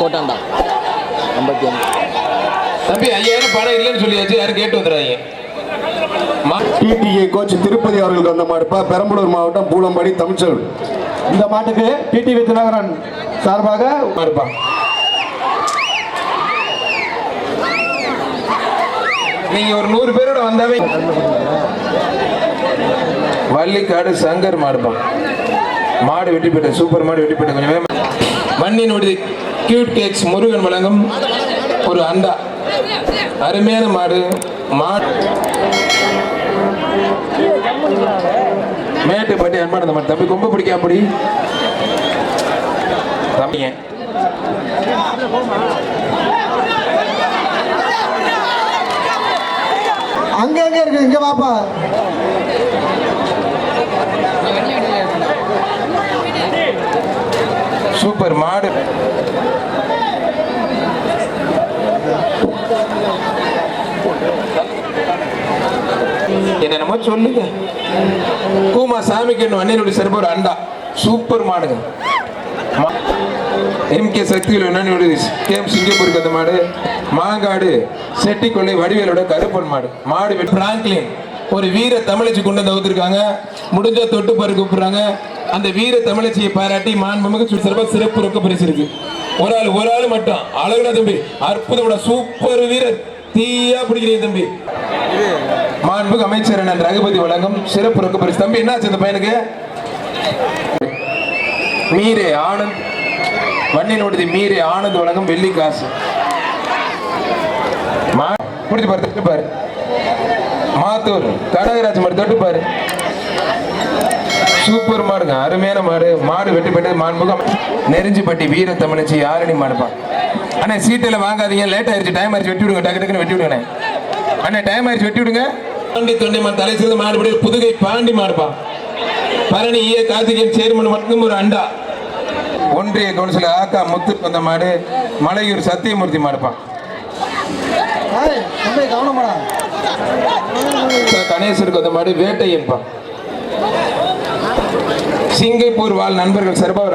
கோட்டாண்டா. ஐம்பத்தி அஞ்சு தம்பி ஐயாயிரம் பணம் இல்லைன்னு சொல்லியாச்சு யாரும் கேட்டு வந்துடாதீங்க. மா- டிடிஏ கோச் திருப்பதி அவர்களுக்கு வந்த மாடுப்பா பெரம்பலூர் மாவட்டம் பூலம்பாடி தமிழ்ச்செல்வன். இந்த மாட்டுக்கு டிடிவி தினகரன் சார்பாக மாடுப்பா நீங்க ஒரு நூறு பேரோட வந்தாவே வள்ளிக்காடு சங்கர் மாடுப்பா. மாடு வெட்டி போயிட்ட சூப்பர் மாடு வெட்டி போயிட்ட கொஞ்சம். மண்ணின் விடுதி கியூட் கேக்ஸ் முருகன் வழங்கும் ஒரு அண்டா. அருமையான மாடு. மாடு மேட்டுப்பட்டி அன்பான மாடு. தம்பி கொம்பு பிடிக்க அப்படி? தம்பிங்க அங்க எங்க இருக்கு இங்க வாப்பா. சூப்பர் மாடு என்னென்னமோ சொல்லுங்க. கூமா சாமிக்கு இன்னும் அண்ணனுடைய சிறப்பு ஒரு அண்டா. சூப்பர் மாடுங்க. எம் கே சக்தியில் என்னன்னு கேம் சிங்கப்பூருக்கு அந்த மாடு. மாங்காடு செட்டிக்கொள்ளை வடிவேலோட கருப்பன் மாடு. மாடு பிராங்க்லின். ஒரு வீர தமிழச்சி கொண்டு வந்து வந்திருக்காங்க முடிஞ்ச தொட்டு பாரு கூப்பிடுறாங்க. அந்த வீர தமிழச்சியை பாராட்டி மாண்புமிகு சிறப்பாக சிறப்பு சிறப்பு ரொக்க பரிசு இருக்கு. ஒரு ஆள் ஒரு ஆள் மட்டும். அழகுடா தம்பி. அற்புதமான சூப்பர் வீரர். தீயா பிடிக்கிறீங்க தம்பி. மாண்புக்கு அமைச்சர் அண்ணன் ரகுபதி வழங்கும் சிறப்பு ரொக்க பரிசு. தம்பி என்னாச்சு இந்த பையனுக்கு? மீரே ஆனந்த். வண்ணினுடைய மீரே ஆனந்த் வழங்கும் வெள்ளி காசு. மா பாரு தட்டு பாரு. மாத்தூர் கடகராஜ் மாடு தொட்டு பாரு. சூப்பர் மாடுங்க அருமையான மாடு. மாடு வெட்டி போயிட்டு மாண்புகம் நெருஞ்சிப்பட்டி வீர தமிழச்சி யாரணி மாடுப்பா. அண்ணா சீட்டில் வாங்காதீங்க. லேட் ஆயிருச்சு. டைம் ஆயிடுச்சு வெட்டி விடுங்க. டக்கு டக்குன்னு வெட்டி விடுங்க அண்ணா. டைம் ஆயிடுச்சு வெட்டி விடுங்க. பாண்டி தொண்டை மாடு தலை சிறந்த மாடுபடி புதுகை பாண்டி மாடுப்பா. பரணி ஈய கார்த்திகேயன் சேர்மன் மட்டும் ஒரு அண்டா. ஒன்றிய கவுன்சிலர் ஆக்கா முத்து வந்த மாடு மலையூர் சத்தியமூர்த்தி மாடுப்பா. ஏய், தம்பி கவனமாடா. கணேசருக்கு வந்த மாடு வேட்டையன்பா. சிங்கப்பூர் வாழ் நண்பர்கள் சிறப்பாக